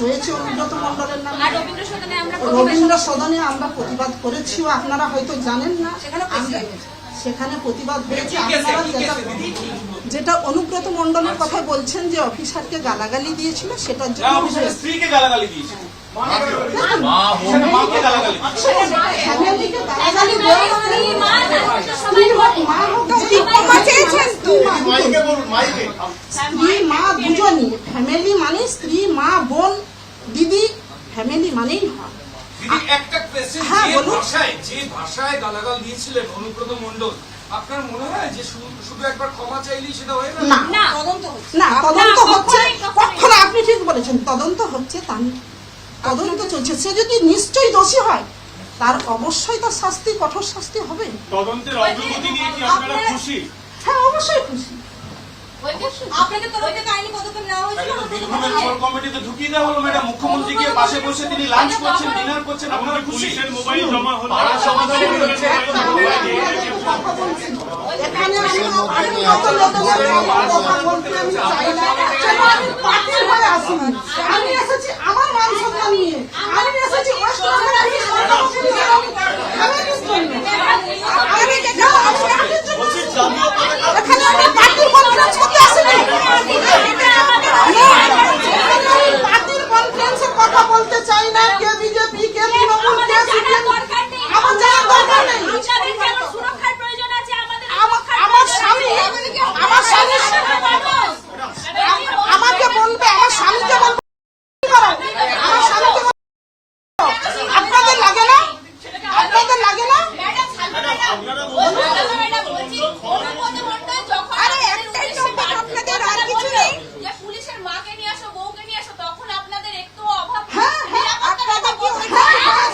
হয়েছে অনুব্রত মণ্ডলের নামে রবীন্দ্র সদনে আমরা প্রতিবাদ রবীন্দ্র সদনে আমরা প্রতিবাদ করেছিও আপনারা হয়তো জানেন না সেখানে প্রতিবাদ হয়েছে আপনারা যেটা যেটা অনুব্রত মণ্ডলের কথা বলছেন যে অফিসারকে গালাগালি দিয়েছিল সেটার জন্য স্ত্রীকে গালাগালি মানে স্ত্রী মা দুজনই ফ্যামিলি মানে স্ত্রী মা বোন দিদি ফ্যামিলি মানেই হয় একটা কোয়েশ্চেন হ্যাঁ, যে ভাষায় যে ভাষায় গালাগাল দিয়েছিলেন অনুব্রত মণ্ডল আপনার মনে হয় যে শুধু শুধু একবার ক্ষমা চাইলেই সেটা হয়ে গেল? না। না। না তদন্ত হচ্ছে। কখনোই, কখনোই। কখনো আপনি ঠিক বলেছেন তদন্ত হচ্ছে তা তদন্ত চলছে। সে যদি নিশ্চয়ই দোষী হয় তার অবশ্যই তার শাস্তি কঠোর শাস্তি হবে। তদন্তের অগ্রগতি নিয়ে কি আপনারা খুশি? হ্যাঁ অবশ্যই খুশি। আপনাদের তরফ থেকে আইনি পদক্ষেপ নেওয়া তাকে হয়েছিল তো বীরভূমের কোর কমিটিতে ঢুকিয়ে দেওয়া হলো ম্যাডাম মুখ্যমন্ত্রী গিয়ে পাশে বসে তিনি লাঞ্চ করছেন ডিনার করছেন আপনারা খুশি পুলিশের মোবাইল জমা হলো এখানে আমি আমি কত লোকের কথা বলতে আমি চাই না কেন আমি পার্টির হয়ে আসিনি আমি এসেছি আমার মান সম্মান নিয়ে আমি এসেছি ওয়েস্ট বেঙ্গলের সরকারকে নিয়ে আমি জন্য আমি যেটা আমি পার্টির জন্য এখানে আমি পার্টির কনফারেন্স করতে আসিনি আমি পার্টির কনফারেন্সের কথা বলতে চাই না কে বিজেপি কে তৃণমূল কে সিপিএম আমার জানার দরকার নেই আপনাদের যেমন সুরক্ষার প্রয়োজন আছে আমাদের আমার- আমার স্বামী আমার স্বামী আমাকে বলবে আমার স্বামীকে বলবে কি করো? আমার স্বামীকে বলবে আপনাদের লাগে না আপনাদের লাগে না পুলিশের মাকে নিয়ে আসো বউকে নিয়ে আসো তখন আপনাদের একটু অভাব হ্যাঁ হ্যাঁ আপনাদের কি হ্যাঁ, হ্যাঁ,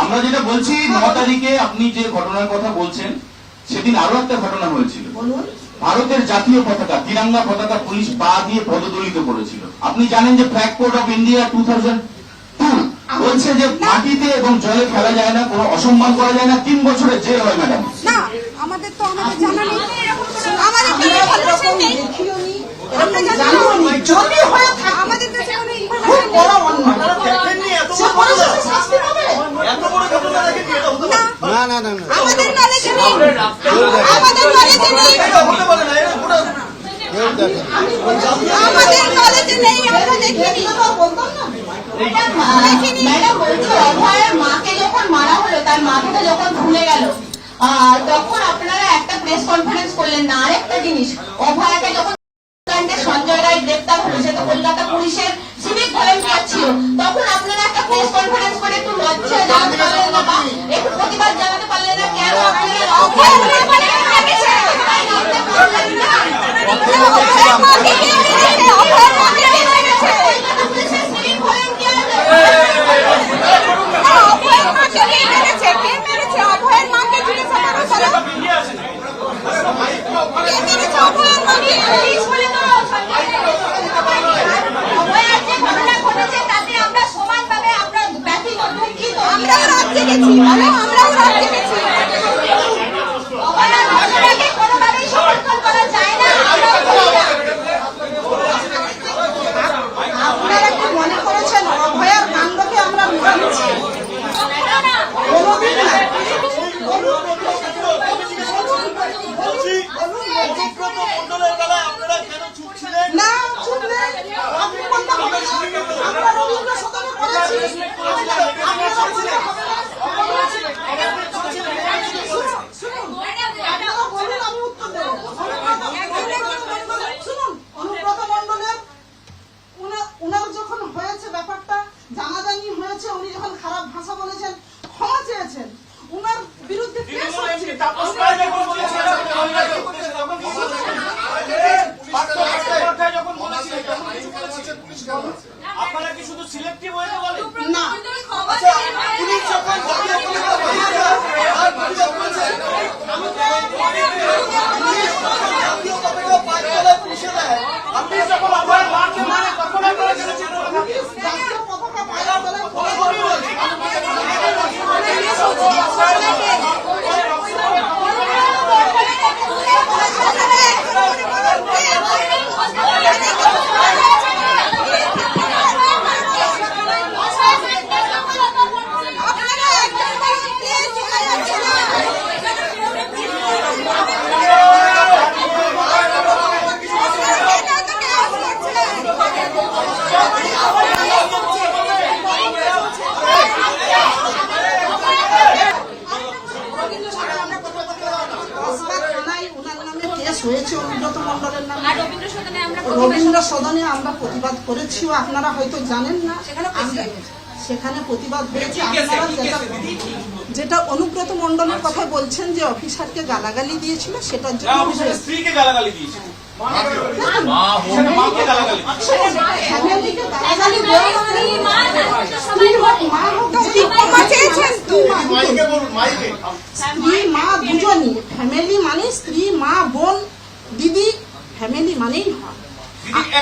আমরা যেটা বলছি ন তারিখে আপনি যে ঘটনার কথা বলছেন সেদিন আরও একটা ঘটনা হয়েছিল। ভারতের জাতীয় পতাকা তিরঙ্গা পতাকা পুলিশ পা দিয়ে পদদলিত করেছিল। আপনি জানেন যে flag code of India too বলছে যে মাটিতে এবং জলে খেলা যায় না কোনো অসম্মান করা যায় না তিন বছরের জেল হয় ম্যাডাম। না আমাদের তো আমাদের জানা নেই। আমাদের তো আমরা ইনফরমেশন এরকম নেই দেখিও নি এরকম জানিও নি যদি হয়ে থাকে আমাদের কাছে কোনো খুব ইনফরমেশন বড় অন্যায় দেখেননি এত সে করেছে সে শাস্তি পাবে এত বড় ঘটনা দেখেননি এটা হতে পারে না না না না। আমাদের নলেজে নেই। আমাদের নলেজে নেই। এটা হতে পারে না এটা পুরো কেউ দেখে আমাদের নলেজে নেই আমরা দেখিনি। এটা বলতাম না দেখিনি অভয়ের মাকে যখন মারা হলো তার মাথাটা যখন ভুলে গেল তখন আপনারা একটা প্রেস কনফারেন্স করলেন না? আরেকটা জিনিস অভয়াকে যখন সঞ্জয় রায় গ্রেপ্তার হলো সে তো কলকাতা পুলিশের সিভিক ভলেন্টিয়ার ছিল তখন আপনারা একটা প্রেস কনফারেন্স করে একটু লজ্জা প্রতিবাদ জানাতে পারলেন না কেন আপনারা অভয়ের মাকে হয়েছে অনুব্রত মণ্ডলের নামে রবীন্দ্র সদনে আমরা প্রতিবাদ রবীন্দ্র সদনে আমরা প্রতিবাদ করেছিও আপনারা হয়তো জানেন না আমরা- সেখানে প্রতিবাদ হয়েছে আপনারা যেটা যেটা অনুব্রত মণ্ডলের কথা বলছেন যে অফিসারকে গালাগালি দিয়েছিল সেটার জন্য স্ত্রীকে গালাগালি মানে? স্ত্রী মা দুজনই ফ্যামিলি মানে স্ত্রী মা বোন দিদি ফ্যামিলি মানেই হয়।